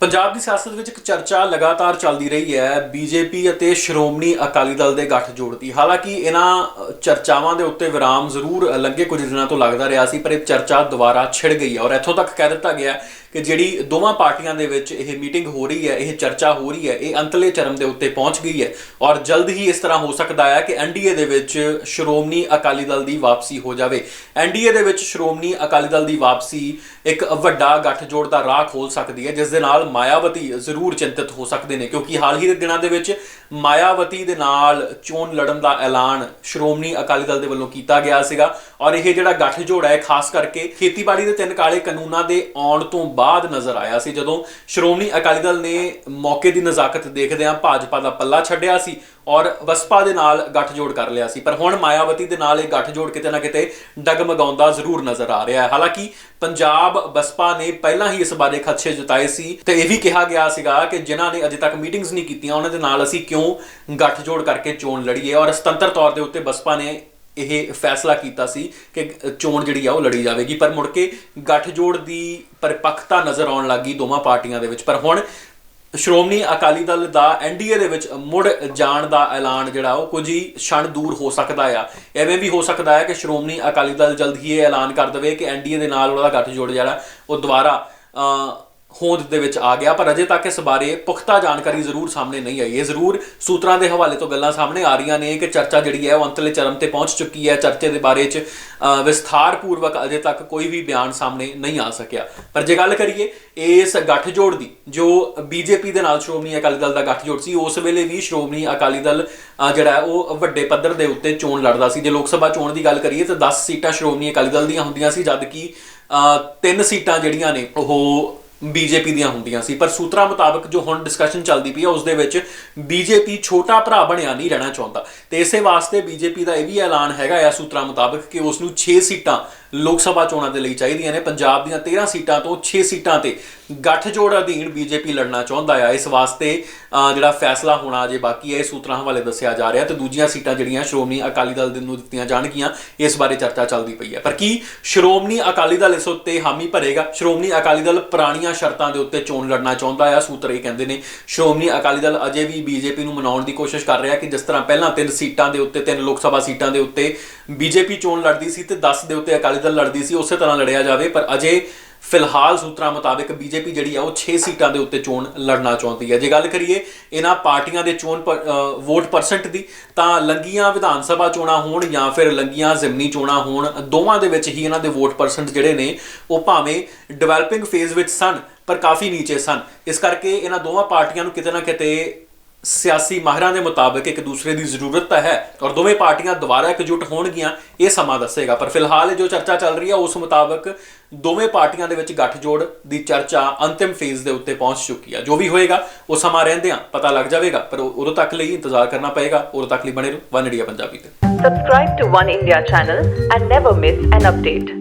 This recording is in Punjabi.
ਪੰਜਾਬ ਦੀ ਸਿਆਸਤ ਵਿੱਚ ਇੱਕ ਚਰਚਾ ਲਗਾਤਾਰ ਚੱਲਦੀ ਰਹੀ ਹੈ। ਬੀਜੇਪੀ ਅਤੇ ਸ਼੍ਰੋਮਣੀ ਅਕਾਲੀ ਦਲ ਦੇ ਗੱਠਜੋੜ ਦੀ ਹਾਲਾਂਕਿ ਇਹਨਾਂ ਚਰਚਾਵਾਂ ਦੇ ਉੱਤੇ ਵਿਰਾਮ ਜ਼ਰੂਰ ਲੰਘੇ ਕੁਝ ਦਿਨਾਂ ਤੋਂ ਲੱਗਦਾ ਰਿਹਾ ਸੀ, ਪਰ ਇਹ ਚਰਚਾ ਦੁਬਾਰਾ ਛਿੜ ਗਈ ਹੈ ਔਰ ਇੱਥੋਂ ਤੱਕ ਕਹਿ ਦਿੱਤਾ ਗਿਆ ਕਿ ਜਿਹੜੀ ਦੋਵਾਂ ਪਾਰਟੀਆਂ ਦੇ ਵਿੱਚ ਇਹ ਮੀਟਿੰਗ ਹੋ ਰਹੀ ਹੈ, ਇਹ ਚਰਚਾ ਹੋ ਰਹੀ ਹੈ, ਇਹ ਅੰਤਲੇ ਚਰਮ ਦੇ ਉੱਤੇ ਪਹੁੰਚ ਗਈ ਹੈ ਔਰ ਜਲਦ ਹੀ ਇਸ ਤਰ੍ਹਾਂ ਹੋ ਸਕਦਾ ਹੈ ਕਿ ਐਨਡੀਏ ਦੇ ਵਿੱਚ ਸ਼੍ਰੋਮਣੀ ਅਕਾਲੀ ਦਲ ਦੀ ਵਾਪਸੀ ਹੋ ਜਾਵੇ। ਐਨਡੀਏ ਦੇ ਵਿੱਚ ਸ਼੍ਰੋਮਣੀ ਅਕਾਲੀ ਦਲ ਦੀ ਵਾਪਸੀ ਇੱਕ ਵੱਡਾ ਗੱਠਜੋੜ ਦਾ ਰਾਹ ਖੋਲ ਸਕਦੀ ਹੈ, ਜਿਸ ਦੇ ਨਾਲ ਮਾਇਆਵਤੀ ਜ਼ਰੂਰ ਚਿੰਤਤ ਹੋ ਸਕਦੇ ਨੇ, ਕਿਉਂਕਿ ਹਾਲ ਹੀ ਦੇ ਦਿਨਾਂ ਦੇ ਵਿੱਚ ਮਾਇਆਵਤੀ ਦੇ ਨਾਲ ਚੋਣ ਲੜਨ ਦਾ ਐਲਾਨ ਸ਼੍ਰੋਮਣੀ ਅਕਾਲੀ ਦਲ ਦੇ ਵੱਲੋਂ ਕੀਤਾ ਗਿਆ ਸੀਗਾ ਔਰ ਇਹ ਜਿਹੜਾ ਗੱਠਜੋੜ ਹੈ, ਖਾਸ ਕਰਕੇ ਖੇਤੀਬਾੜੀ ਦੇ ਤਿੰਨ ਕਾਲੇ ਕਾਨੂੰਨਾਂ ਦੇ ਆਉਣ ਤੋਂ ਬਾਅਦ ਨਜ਼ਰ ਆਇਆ ਸੀ, ਜਦੋਂ ਸ਼੍ਰੋਮਣੀ ਅਕਾਲੀ ਦਲ ਨੇ ਮੌਕੇ ਦੀ ਨਜ਼ਾਕਤ ਦੇਖਦਿਆਂ ਭਾਜਪਾ ਦਾ ਪੱਲਾ ਛੱਡਿਆ ਸੀ ਔਰ ਵਸਪਾ ਦੇ ਨਾਲ ਗੱਠਜੋੜ ਕਰ ਲਿਆ ਸੀ। ਪਰ ਹੁਣ ਮਾਇਆਵਤੀ ਦੇ ਨਾਲ ਇਹ ਗੱਠਜੋੜ ਕਿਤੇ ਨਾ ਕਿਤੇ ਡਗਮਗਾਉਂਦਾ ਜ਼ਰੂਰ ਨਜ਼ਰ ਆ ਰਿਹਾ ਹੈ। ਹਾਲਾਂਕਿ ਪੰਜਾਬ ਬਸਪਾ ਨੇ ਪਹਿਲਾਂ ਹੀ ਇਸ ਬਾਰੇ ਖਦਸ਼ੇ ਜਤਾਏ ਸੀ ਤੇ ਇਹ ਵੀ ਕਿਹਾ ਗਿਆ ਸੀਗਾ ਕਿ ਜਿਨ੍ਹਾਂ ਨੇ ਅਜੇ ਤੱਕ ਮੀਟਿੰਗਸ ਨਹੀਂ ਕੀਤੀਆਂ, ਉਹਨਾਂ ਦੇ ਨਾਲ ਅਸੀਂ ਕਿਉਂ ਗੱਠਜੋੜ ਕਰਕੇ ਚੋਣ ਲੜੀਏ? ਔਰ ਸੁਤੰਤਰ ਤੌਰ ਦੇ ਉੱਤੇ ਬਸਪਾ ਨੇ ਇਹ ਫੈਸਲਾ ਕੀਤਾ ਸੀ ਕਿ ਚੋਣ ਜਿਹੜੀ ਆ ਉਹ ਲੜੀ ਜਾਵੇਗੀ। ਪਰ ਮੁੜ ਕੇ ਗੱਠਜੋੜ ਦੀ ਪਰਿਪੱਕਤਾ ਨਜ਼ਰ ਆਉਣ ਲੱਗੀ ਦੋਵਾਂ ਪਾਰਟੀਆਂ ਦੇ ਵਿੱਚ। ਪਰ ਹੁਣ ਸ਼੍ਰੋਮਣੀ ਅਕਾਲੀ ਦਲ ਦਾ ਐਨਡੀਏ ਦੇ ਵਿੱਚ ਮੁੜ ਜਾਣ ਦਾ ਐਲਾਨ ਜਿਹੜਾ ਉਹ ਕੁਝ ਹੀ ਛਣ ਦੂਰ ਹੋ ਸਕਦਾ ਆ। ਐਵੇਂ ਵੀ ਹੋ ਸਕਦਾ ਹੈ ਕਿ ਸ਼੍ਰੋਮਣੀ ਅਕਾਲੀ ਦਲ ਜਲਦ ਹੀ ਇਹ ਐਲਾਨ ਕਰ ਦੇਵੇ ਕਿ ਐਨਡੀਏ ਦੇ ਨਾਲ ਉਹਦਾ ਗੱਠਜੋੜ ਜਿਹੜਾ ਉਹ ਦੁਬਾਰਾ ਹੋਂਦ ਦੇ ਵਿੱਚ ਆ ਗਿਆ ਪਰ ਅਜੇ ਤੱਕ ਇਸ ਬਾਰੇ ਪੁਖਤਾ ਜਾਣਕਾਰੀ ਜ਼ਰੂਰ ਸਾਹਮਣੇ ਨਹੀਂ ਆਈ। ਹੈ ਜ਼ਰੂਰ ਸੂਤਰਾਂ ਦੇ ਹਵਾਲੇ ਤੋਂ ਗੱਲਾਂ ਸਾਹਮਣੇ ਆ ਰਹੀਆਂ ਨੇ ਕਿ ਚਰਚਾ ਜਿਹੜੀ ਹੈ ਉਹ ਅੰਤਲੇ ਚਰਮ ਤੇ ਪਹੁੰਚ ਚੁੱਕੀ ਹੈ। ਚਰਚੇ ਦੇ ਬਾਰੇ 'ਚ ਅ, ਵਿਸਥਾਰਪੂਰਵਕ ਅਜੇ ਤੱਕ ਕੋਈ ਵੀ ਬਿਆਨ ਸਾਹਮਣੇ ਨਹੀਂ ਆ ਸਕਿਆ। ਪਰ ਜੇ ਗੱਲ ਕਰੀਏ ਇਸ ਗੱਠਜੋੜ ਦੀ ਜੋ ਬੀਜੇਪੀ ਦੇ ਨਾਲ ਸ਼੍ਰੋਮਣੀ ਅਕਾਲੀ ਦਲ ਦਾ ਗੱਠਜੋੜ ਸੀ ਉਸ ਵੇਲੇ ਵੀ ਸ਼੍ਰੋਮਣੀ ਅਕਾਲੀ ਦਲ ਜਿਹੜਾ ਹੈ ਉਹ ਵੱਡੇ ਪੱਧਰ ਦੇ ਉੱਤੇ ਚੋਣ ਲੜਦਾ ਸੀ। ਜੇ ਲੋਕ ਸਭਾ ਚੋਣ ਦੀ ਗੱਲ ਕਰੀਏ ਤਾਂ 10 ਸੀਟਾਂ ਸ਼੍ਰੋਮਣੀ ਅਕਾਲੀ ਦਲ ਦੀਆਂ ਹੁੰਦੀਆਂ ਸੀ ਜਦ ਕਿ ਤਿੰਨ ਸੀਟਾਂ ਜਿਹੜੀਆਂ ਨੇ ਉਹ ਬੀਜੇਪੀ ਦੀਆਂ ਹੁੰਦੀਆਂ ਸੀ। ਪਰ ਸੂਤਰਾਂ ਮੁਤਾਬਕ ਜੋ ਹੁਣ ਡਿਸਕਸ਼ਨ ਚੱਲਦੀ ਪਈ ਹੈ ਉਸ ਦੇ ਵਿੱਚ ਬੀਜੇਪੀ ਛੋਟਾ ਭਰਾ ਬਣਿਆ ਨਹੀਂ ਰਹਿਣਾ ਚਾਹੁੰਦਾ। ਤੇ ਇਸੇ ਵਾਸਤੇ ਬੀਜੇਪੀ ਦਾ ਇਹ ਵੀ ਐਲਾਨ ਹੈਗਾ ਆ ਸੂਤਰਾਂ ਮੁਤਾਬਕ ਕਿ ਉਸ ਨੂੰ 6 ਸੀਟਾਂ ਲੋਕ ਸਭਾ ਚੋਣਾਂ ਦੇ ਲਈ ਚਾਹੀਦੀਆਂ ਨੇ। ਪੰਜਾਬ ਦੀਆਂ 13 ਸੀਟਾਂ ਤੋਂ 6 ਸੀਟਾਂ ਤੇ ਗੱਠਜੋੜ ਅਧੀਨ ਬੀਜੇਪੀ ਲੜਨਾ ਚਾਹੁੰਦਾ ਆ। ਇਸ ਵਾਸਤੇ ਜਿਹੜਾ ਫੈਸਲਾ ਹੋਣਾ ਜੇ ਬਾਕੀ ਹੈ, ਇਹ ਸੂਤਰਾਂ ਹਵਾਲੇ ਦੱਸਿਆ ਜਾ ਰਿਹਾ ਤੇ ਦੂਜੀਆਂ ਸੀਟਾਂ ਜਿਹੜੀਆਂ ਸ਼੍ਰੋਮਣੀ ਅਕਾਲੀ ਦਲ ਨੂੰ ਦਿੱਤੀਆਂ ਜਾਣਗੀਆਂ, ਇਸ ਬਾਰੇ ਚਰਚਾ ਚੱਲਦੀ ਪਈ ਹੈ। ਪਰ ਕੀ ਸ਼੍ਰੋਮਣੀ ਅਕਾਲੀ ਦਲ ਇਸ ਉੱਤੇ ਹਾਮੀ ਭਰੇਗਾ? ਸ਼੍ਰੋਮਣੀ ਅਕਾਲੀ ਦਲ ਪੁਰਾਣੀਆਂ ਸ਼ਰਤਾਂ ਦੇ ਉੱਤੇ ਚੋਣ ਲੜਨਾ ਚਾਹੁੰਦਾ ਆ, ਸੂਤਰ ਇਹ ਕਹਿੰਦੇ ਨੇ। ਸ਼੍ਰੋਮਣੀ ਅਕਾਲੀ ਦਲ ਅਜੇ ਵੀ ਬੀਜੇਪੀ ਨੂੰ ਮਨਾਉਣ ਦੀ ਕੋਸ਼ਿਸ਼ ਕਰ ਰਿਹਾ ਕਿ ਜਿਸ ਤਰ੍ਹਾਂ ਪਹਿਲਾਂ ਤਿੰਨ ਸੀਟਾਂ ਦੇ ਉੱਤੇ, ਤਿੰਨ ਲੋਕ ਸਭਾ ਸੀਟਾਂ ਦੇ ਉੱਤੇ ਬੀਜੇਪੀ ਚੋਣ ਲੜਦੀ ਸੀ ਤੇ 10 ਦੇ ਉੱਤੇ ਅਕਾਲੀ ਦਲ ਲੜਦੀ ਸੀ, ਉਸੇ ਤਰ੍ਹਾਂ ਲੜਿਆ ਜਾਵੇ। ਪਰ ਅਜੇ ਫਿਲਹਾਲ ਸੂਤਰਾਂ ਮੁਤਾਬਕ ਬੀਜੇਪੀ ਜਿਹੜੀ ਆ ਉਹ 6 ਸੀਟਾਂ ਦੇ ਉੱਤੇ ਚੋਣ ਲੜਨਾ ਚਾਹੁੰਦੀ ਹੈ ਜੇ ਗੱਲ ਕਰੀਏ ਇਹਨਾਂ ਪਾਰਟੀਆਂ ਦੇ ਚੋਣ ਵੋਟ ਪਰਸੈਂਟ ਦੀ, ਤਾਂ ਲੰਗੀਆਂ ਵਿਧਾਨ ਸਭਾ ਚੋਣਾਂ ਹੋਣ ਜਾਂ ਫਿਰ ਲੰਗੀਆਂ ਜ਼ਿਮਨੀ ਚੋਣਾਂ ਹੋਣ, ਦੋਵਾਂ ਦੇ ਵਿੱਚ ਹੀ ਇਹਨਾਂ ਦੇ ਵੋਟ ਪਰਸੈਂਟ ਜਿਹੜੇ ਨੇ, ਉਹ ਭਾਵੇਂ ਡਿਵੈਲਪਿੰਗ ਫੇਜ਼ ਵਿੱਚ ਸਨ, ਪਰ ਕਾਫੀ ਨੀਚੇ ਸਨ। ਇਸ ਕਰਕੇ ਇਹਨਾਂ ਦੋਵਾਂ ਪਾਰਟੀਆਂ ਨੂੰ ਕਿਤੇ ਨਾ ਕਿਤੇ ਸਿਆਸੀ ਮਾਹਿਰਾਂ ਦੇ ਮੁਤਾਬਕ ਇੱਕ ਦੂਸਰੇ ਦੀ ਜ਼ਰੂਰਤ ਤਾਂ ਹੈ ਔਰ ਦੋਵੇਂ ਪਾਰਟੀਆਂ ਦੁਬਾਰਾ ਇਕਜੁੱਟ ਹੋਣਗੀਆਂ, ਇਹ ਸਮਾਂ ਦੱਸੇਗਾ। ਪਰ ਫਿਲਹਾਲ ਜੋ ਚਰਚਾ ਚੱਲ ਰਹੀ ਹੈ, ਉਸ ਮੁਤਾਬਕ ਦੋਵੇਂ ਪਾਰਟੀਆਂ ਦੇ ਵਿੱਚ ਗੱਠਜੋੜ ਦੀ ਚਰਚਾ ਅੰਤਿਮ ਫੇਜ਼ ਦੇ ਉੱਤੇ ਪਹੁੰਚ ਚੁੱਕੀ ਹੈ। ਜੋ ਵੀ ਹੋਏਗਾ, ਉਹ ਸਮਾਂ ਰਹਿੰਦਿਆਂ ਪਤਾ ਲੱਗ ਜਾਵੇਗਾ, ਪਰ ਉਹ- ਉਦੋਂ ਤੱਕ ਲਈ ਇੰਤਜ਼ਾਰ ਕਰਨਾ ਪਏਗਾ। ਉਦੋਂ ਤੱਕ ਲਈ ਬਣੇ ਰਹੋ। ਵਨ ਇੰਡੀਆ ਪੰਜਾਬੀ ਤੇ। Subscribe to One India channel and never miss an update.